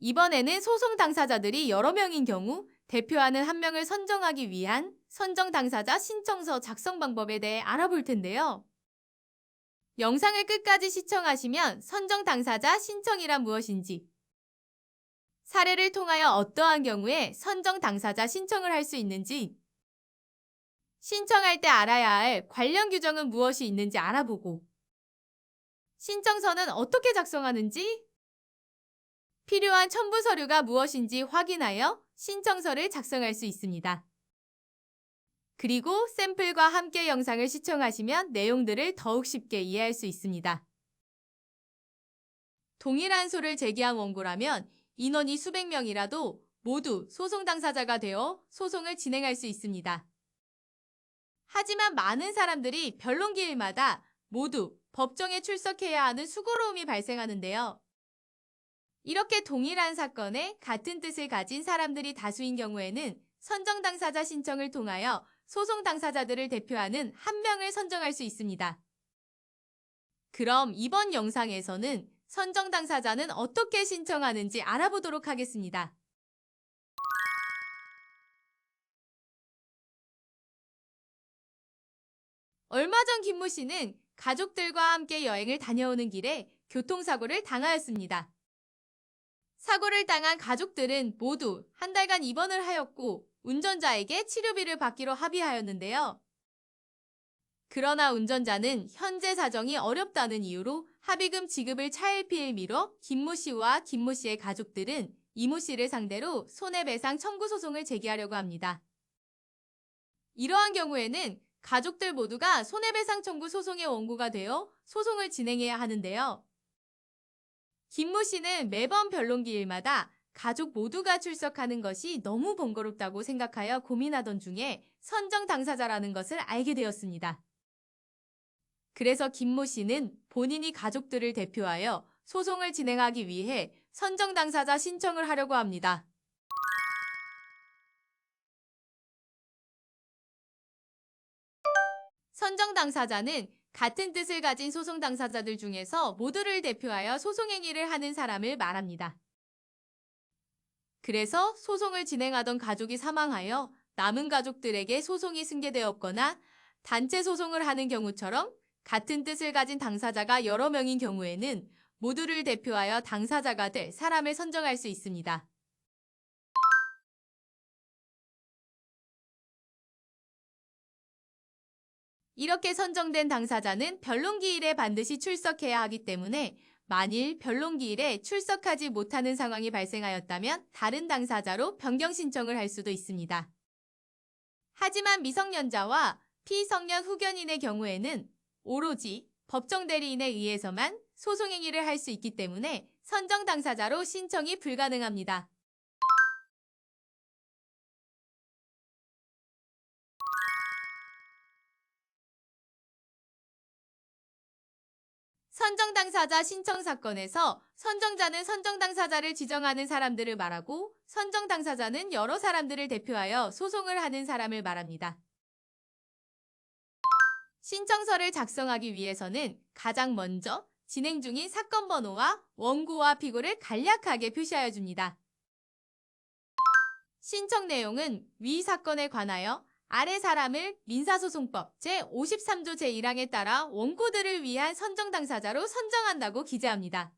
이번에는 소송 당사자들이 여러 명인 경우 대표하는 한 명을 선정하기 위한 선정 당사자 신청서 작성 방법에 대해 알아볼 텐데요. 영상을 끝까지 시청하시면 선정 당사자 신청이란 무엇인지, 사례를 통하여 어떠한 경우에 선정 당사자 신청을 할 수 있는지, 신청할 때 알아야 할 관련 규정은 무엇이 있는지 알아보고, 신청서는 어떻게 작성하는지, 필요한 첨부 서류가 무엇인지 확인하여 신청서를 작성할 수 있습니다. 그리고 샘플과 함께 영상을 시청하시면 내용들을 더욱 쉽게 이해할 수 있습니다. 동일한 소를 제기한 원고라면 인원이 수백 명이라도 모두 소송 당사자가 되어 소송을 진행할 수 있습니다. 하지만 많은 사람들이 변론기일마다 모두 법정에 출석해야 하는 수고로움이 발생하는데요. 이렇게 동일한 사건에 같은 뜻을 가진 사람들이 다수인 경우에는 선정 당사자 신청을 통하여 소송 당사자들을 대표하는 한 명을 선정할 수 있습니다. 그럼 이번 영상에서는 선정 당사자는 어떻게 신청하는지 알아보도록 하겠습니다. 얼마 전 김모 씨는 가족들과 함께 여행을 다녀오는 길에 교통사고를 당하였습니다. 사고를 당한 가족들은 모두 한 달간 입원을 하였고 운전자에게 치료비를 받기로 합의하였는데요. 그러나 운전자는 현재 사정이 어렵다는 이유로 합의금 지급을 차일피일 미뤄 김모 씨와 김모 씨의 가족들은 이모 씨를 상대로 손해배상 청구 소송을 제기하려고 합니다. 이러한 경우에는 가족들 모두가 손해배상 청구 소송의 원고가 되어 소송을 진행해야 하는데요. 김모 씨는 매번 변론기일마다 가족 모두가 출석하는 것이 너무 번거롭다고 생각하여 고민하던 중에 선정 당사자라는 것을 알게 되었습니다. 그래서 김모 씨는 본인이 가족들을 대표하여 소송을 진행하기 위해 선정 당사자 신청을 하려고 합니다. 선정 당사자는 같은 뜻을 가진 소송 당사자들 중에서 모두를 대표하여 소송 행위를 하는 사람을 말합니다. 그래서 소송을 진행하던 가족이 사망하여 남은 가족들에게 소송이 승계되었거나 단체 소송을 하는 경우처럼 같은 뜻을 가진 당사자가 여러 명인 경우에는 모두를 대표하여 당사자가 될 사람을 선정할 수 있습니다. 이렇게 선정된 당사자는 변론기일에 반드시 출석해야 하기 때문에 만일 변론기일에 출석하지 못하는 상황이 발생하였다면 다른 당사자로 변경 신청을 할 수도 있습니다. 하지만 미성년자와 피성년 후견인의 경우에는 오로지 법정 대리인에 의해서만 소송행위를 할 수 있기 때문에 선정 당사자로 신청이 불가능합니다. 선정 당사자 신청 사건에서 선정자는 선정 당사자를 지정하는 사람들을 말하고 선정 당사자는 여러 사람들을 대표하여 소송을 하는 사람을 말합니다. 신청서를 작성하기 위해서는 가장 먼저 진행 중인 사건 번호와 원고와 피고를 간략하게 표시하여 줍니다. 신청 내용은 위 사건에 관하여 아래 사람을 민사소송법 제53조 제1항에 따라 원고들을 위한 선정 당사자로 선정한다고 기재합니다.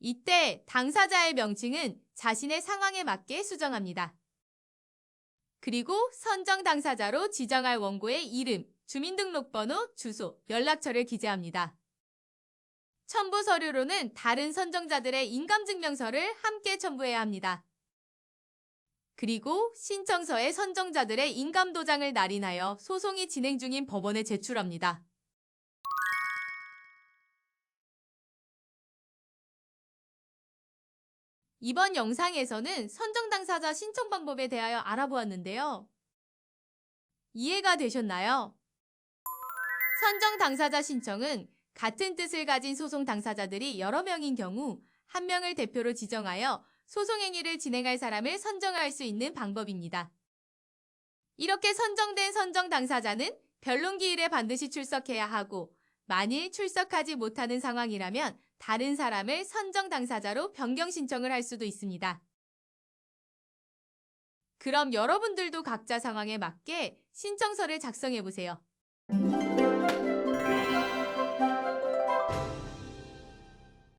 이때 당사자의 명칭은 자신의 상황에 맞게 수정합니다. 그리고 선정 당사자로 지정할 원고의 이름, 주민등록번호, 주소, 연락처를 기재합니다. 첨부 서류로는 다른 선정자들의 인감증명서를 함께 첨부해야 합니다. 그리고 신청서에 선정자들의 인감도장을 날인하여 소송이 진행 중인 법원에 제출합니다. 이번 영상에서는 선정 당사자 신청 방법에 대하여 알아보았는데요. 이해가 되셨나요? 선정 당사자 신청은 같은 뜻을 가진 소송 당사자들이 여러 명인 경우 한 명을 대표로 지정하여 소송행위를 진행할 사람을 선정할 수 있는 방법입니다. 이렇게 선정된 선정 당사자는 변론기일에 반드시 출석해야 하고 만일 출석하지 못하는 상황이라면 다른 사람을 선정 당사자로 변경 신청을 할 수도 있습니다. 그럼 여러분들도 각자 상황에 맞게 신청서를 작성해 보세요.